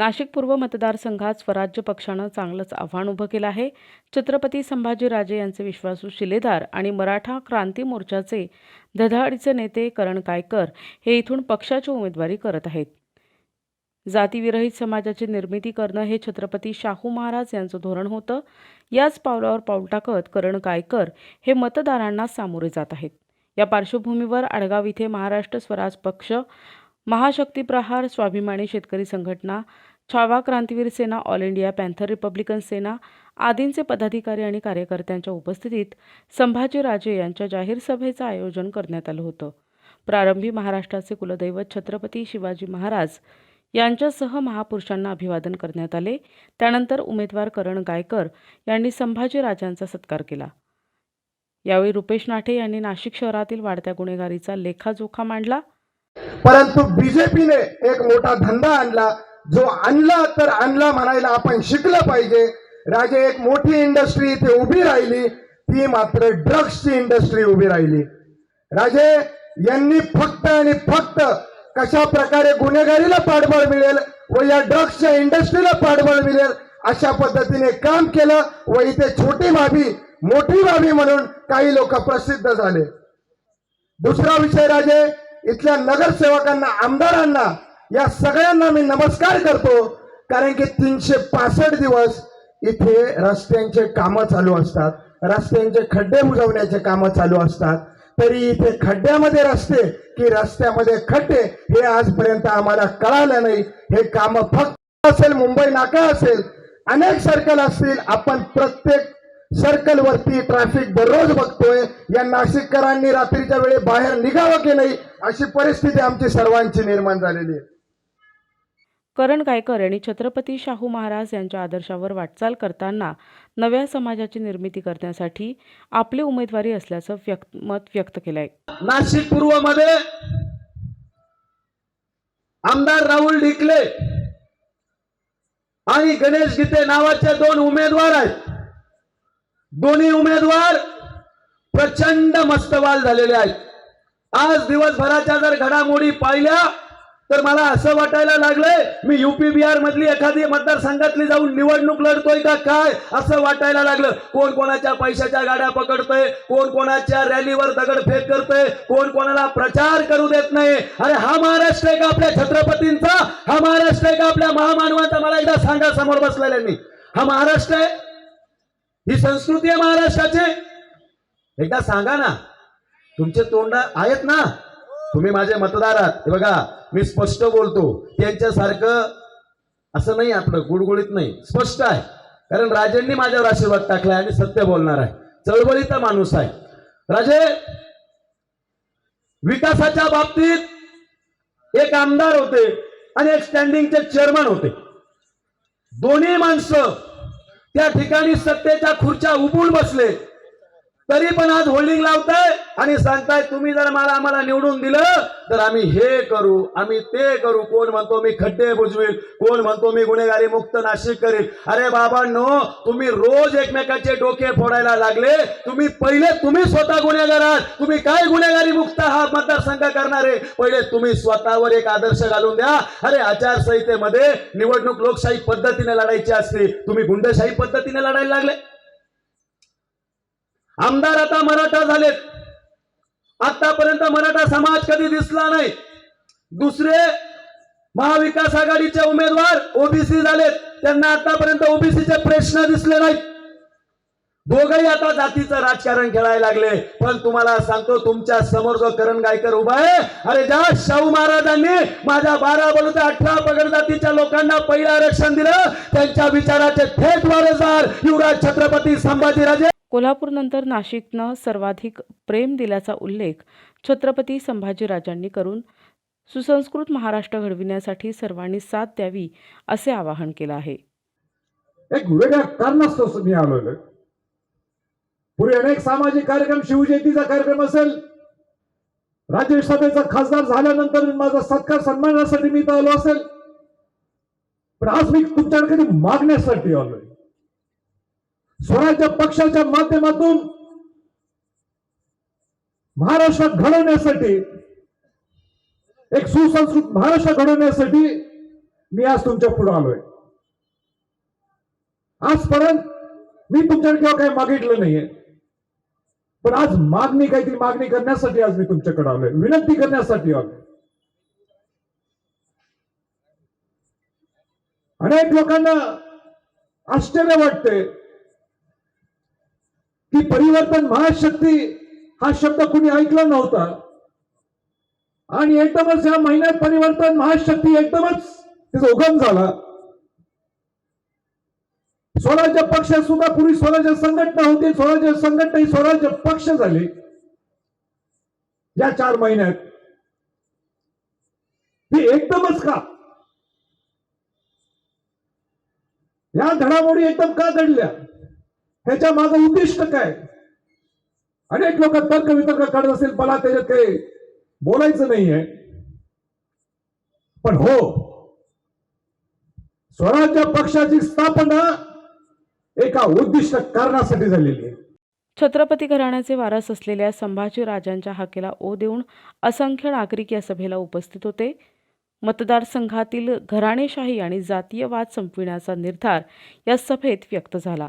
नाशिक पूर्व मतदारसंघात स्वराज्य पक्षानं चांगलंच आव्हान उभं केलं आहे. छत्रपती संभाजीराजे यांचे विश्वासू शिलेदार आणि मराठा क्रांती मोर्चाचे धधाडीचे नेते करण कायकर हे इथून पक्षाची उमेदवारी करत आहेत. जातीविरहित समाजाची निर्मिती करणं हे छत्रपती शाहू महाराज यांचं धोरण होतं. याच पावलावर पाऊल टाकत करण कायकर हे मतदारांना सामोरे जात आहेत. या पार्श्वभूमीवर आडगाव इथे महाराष्ट्र स्वराज पक्ष महाशक्ती प्रहार स्वाभिमानी Shetkari Sanghatana Chhava Krantiveer Sena All India Panther Republican Sena आदींचे पदाधिकारी आणि कार्यकर्त्यांच्या उपस्थितीत संभाजीराजे यांच्या जाहीर सभेचं आयोजन करण्यात आलं होतं. प्रारंभी महाराष्ट्राचे कुलदैवत छत्रपती शिवाजी महाराज यांच्यासह महापुरुषांना अभिवादन करण्यात आले. त्यानंतर उमेदवार करण गायकर यांनी संभाजीराजांचा सत्कार केला. यावेळी रुपेश नाठे यांनी नाशिक शहरातील वाढत्या गुन्हेगारीचा लेखाजोखा मांडला. परंतु बीजेपीने एक मोठा धंदा आणला. जो आणला तर आणला म्हणायला आपण शिकलं पाहिजे. राजे एक मोठी इंडस्ट्री इथे उभी राहिली ती मात्र ड्रग्सची इंडस्ट्री उभी राहिली. राजे यांनी फक्त आणि फक्त कशा प्रकारे गुन्हेगारीला पाठबळ मिळेल व या ड्रग्सच्या इंडस्ट्रीला पाठबळ मिळेल अशा पद्धतीने काम केलं व इथे छोटी भाभी मोठी भाभी म्हणून काही लोक प्रसिद्ध झाले. दुसरा विषय राजे इथल्या नगरसेवकांना आमदारांना या सगळ्यांना मी नमस्कार करतो. कारण की तीनशे पासष्ट दिवस इथे रस्त्यांचे कामं चालू असतात. रस्त्यांचे खड्डे बुजवण्याचे कामं चालू असतात. तरी इथे खड्ड्यामध्ये रस्ते की रस्त्यामध्ये खड्डे हे आजपर्यंत आम्हाला कळालं नाही. हे कामं फक्त असेल मुंबई नाका असेल अनेक सर्कल असतील. आपण प्रत्येक सर्कल वरती ट्रॅफिक दररोज बघतोय. या नाशिककरांनी रात्रीच्या वेळी बाहेर निघावं की नाही अशी परिस्थिती आमची सर्वांची निर्माण झालेली आहे. करण गायकर यांनी छत्रपती शाहू महाराज यांच्या आदर्शावर वाटचाल करताना नव्या समाजाची निर्मिती करण्यासाठी आपली उमेदवारी असल्याचं व्यक्त मत व्यक्त केलंय. नाशिक पूर्वमध्ये आमदार राहुल ढिकले आणि गणेश गीते नावाचे दोन उमेदवार आहेत. दोन्ही उमेदवार प्रचंड मस्तवाल झालेले आहेत. आज दिवसभराच्या जर घडामोडी पाहिल्या तर मला असं वाटायला लागलंय मी युपी बिहार मधली एखादी मतदारसंघातली जाऊन निवडणूक लढतोय का काय असं वाटायला लागलं. कोण कोणाच्या पैशाच्या गाड्या पकडतोय कोण कोणाच्या रॅलीवर दगडफेक करतोय कोण कोणाला प्रचार करू देत नाही. अरे हा महाराष्ट्र आहे का आपल्या छत्रपतींचा? हा महाराष्ट्र आहे का आपल्या महामानवाचा? मला एकदा सांगा समोर बसलेल्यांनी. हा महाराष्ट्र आहे? ही संस्कृती आहे महाराष्ट्राची? एकदा सांगा ना. तुमचे तोंड आहेत ना? तुम्ही माझे मतदार आहात. हे बघा मी स्पष्ट बोलतो. त्यांच्यासारखं असं नाही आपलं गुडगुडीत नाही. स्पष्ट आहे. कारण राजेंनी माझ्यावर आशीर्वाद टाकलाय आणि सत्य बोलणार आहे. चळवळीचा माणूस आहे. राजे विकासाच्या बाबतीत एक आमदार होते आणि एक स्टँडिंगचे चेअरमन होते. दोन्ही माणसं त्या ठिकाणी सत्तेच्या खुर्च्या उबून बसले. तरी पण आज होल्डिंग लावताय आणि सांगताय तुम्ही जर मला आम्हाला निवडून दिलं तर आम्ही हे करू आम्ही ते करू. कोण म्हणतो मी खड्डे बुजवेल कोण म्हणतो मी गुन्हेगारी मुक्त नाशिक करेल अरे बाबांनो तुम्ही रोज एकमेकाचे डोके फोडायला लागले. तुम्ही पहिले तुम्ही स्वतः गुन्हेगार आहात. तुम्ही काय गुन्हेगारी मुक्त हा मतदारसंघ करणारे? पहिले तुम्ही स्वतःवर एक आदर्श घालून द्या. अरे आचारसंहितेमध्ये निवडणूक लोकशाही पद्धतीने लढायची असते तुम्ही गुंडशाही पद्धतीने लढायला लागले. आमदार आता मराठा झालेत. आतापर्यंत मराठा समाज कधी दिसला नाही. दुसरे महाविकास आघाडीचे उमेदवार ओबीसी झालेत. त्यांना आतापर्यंत ओबीसीचे प्रश्न दिसले नाहीत. दोघही आता जातीचं राजकारण खेळायला लागले. पण तुम्हाला सांगतो तुमच्यासमोर जो करण गायकर उभा आहे अरे ज्या शाहू महाराजांनी माझ्या बारा बोलू ते अठरा पगड जातीच्या लोकांना पहिलं आरक्षण दिलं त्यांच्या विचाराचे थेट वारसदार युवराज छत्रपती संभाजीराजे कोल्हापूरनंतर नाशिकनं सर्वाधिक प्रेम दिल्याचा उल्लेख छत्रपती संभाजीराजांनी करून सुसंस्कृत महाराष्ट्र घडविण्यासाठी सर्वांनी साथ द्यावी असे आवाहन केलं आहे. मी आलोय. पूर्वी अनेक सामाजिक कार्यक्रम शिवजयंतीचा कार्यक्रम असेल. राज्यसभेचा खासदार झाल्यानंतर माझा सत्कार सन्मानासाठी मी आलो असेल. पण आज मी तुमच्याकडे मागण्यासाठी आलोय. स्वराज्य पक्षाच्या माध्यमातून महाराष्ट्र घडवण्यासाठी एक सुसंस्कृत महाराष्ट्र घडवण्यासाठी मी आज तुमच्यापुढे आलोय. आजपर्यंत मी तुमच्याकडे केव्हा काही मागितलं नाहीये. पण आज मागणी काहीतरी मागणी करण्यासाठी आज मी तुमच्याकडे आलोय. विनंती करण्यासाठी आलोय. अनेक लोकांना आश्चर्य वाटते की परिवर्तन महाशक्ती हा शब्द कुणी ऐकला नव्हता. आणि एकदमच या महिन्यात परिवर्तन महाशक्ती एकदमच तिचा उगम झाला. स्वराज्य पक्ष सुद्धा पूर्वी स्वराज्य संघटना होती स्वराज्य संघटना ही स्वराज्य पक्ष झाली. या चार महिन्यात. ही एकदमच का? या घडामोडी एकदम का घडल्या? त्याच्या माझं उद्दिष्ट काय? अनेक लोक तर्क वितर्क काढत असेल मला त्याच्यात काही बोलायचं नाहीये. पण हो स्वराज्य पक्षाची स्थापना एका उद्दिष्ट कारणासाठी झालेली आहे. छत्रपती घराण्याचे वारस असलेल्या संभाजी राजांच्या हाकेला ओ देऊन असंख्य नागरिक या सभेला उपस्थित होते. मतदारसंघातील घराणेशाही आणि जातीयवाद संपविण्याचा निर्धार या सभेत व्यक्त झाला.